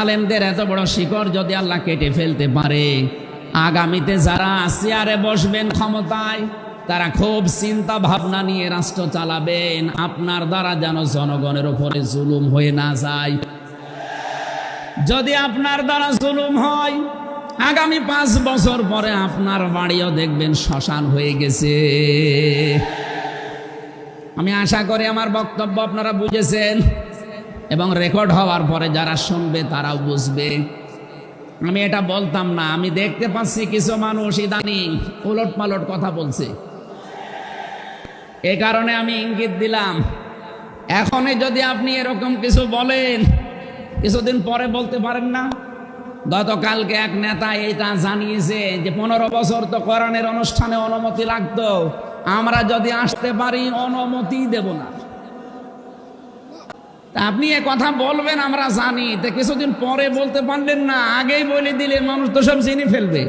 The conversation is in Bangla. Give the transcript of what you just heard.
আলেমদের এত বড় শিকড় যদি আল্লাহ কেটে ফেলতে পারে, আগামীতে যারা চেয়ারে বসবেন ক্ষমতায়, তারা খুব চিন্তা ভাবনা নিয়ে রাষ্ট্র চালাবেন। আপনার দ্বারা যেন জনগণের উপরে জুলুম হয়ে না যায়। যদি আপনার দ্বারা জুলুম হয়, আগামী পাঁচ বছর পরে আপনার বাড়িও দেখবেন শ্মশান হয়ে গেছে। আমি আশা করি আমার বক্তব্য আপনারা বুঝেছেন। এবং রেকর্ড হওয়ার পরে যারা শুনবে তারাও বুঝবে। আমি এটা বলতাম না, আমি দেখতে পাচ্ছি কিছু মানুষ ইদানিং উলট পালট কথা বলছে। এ কারণে আমি ইঙ্গিত দিলাম, এখনই যদি আপনি এরকম কিছু বলেন, কিছুদিন পরে বলতে পারেন না। গতকালকে এক নেতা এটা জানিয়েছে যে পনেরো বছর তো কোরআনের অনুষ্ঠানে অনুমতি লাগতো, আমরা যদি আসতে পারি, অনুমতি দেব না। তা আপনি এ কথা বলবেন, আমরা জানি। তা কিছুদিন পরে বলতে পারলেন না, আগেই বলে দিলে মানুষ তো সব চিনি ফেলবে।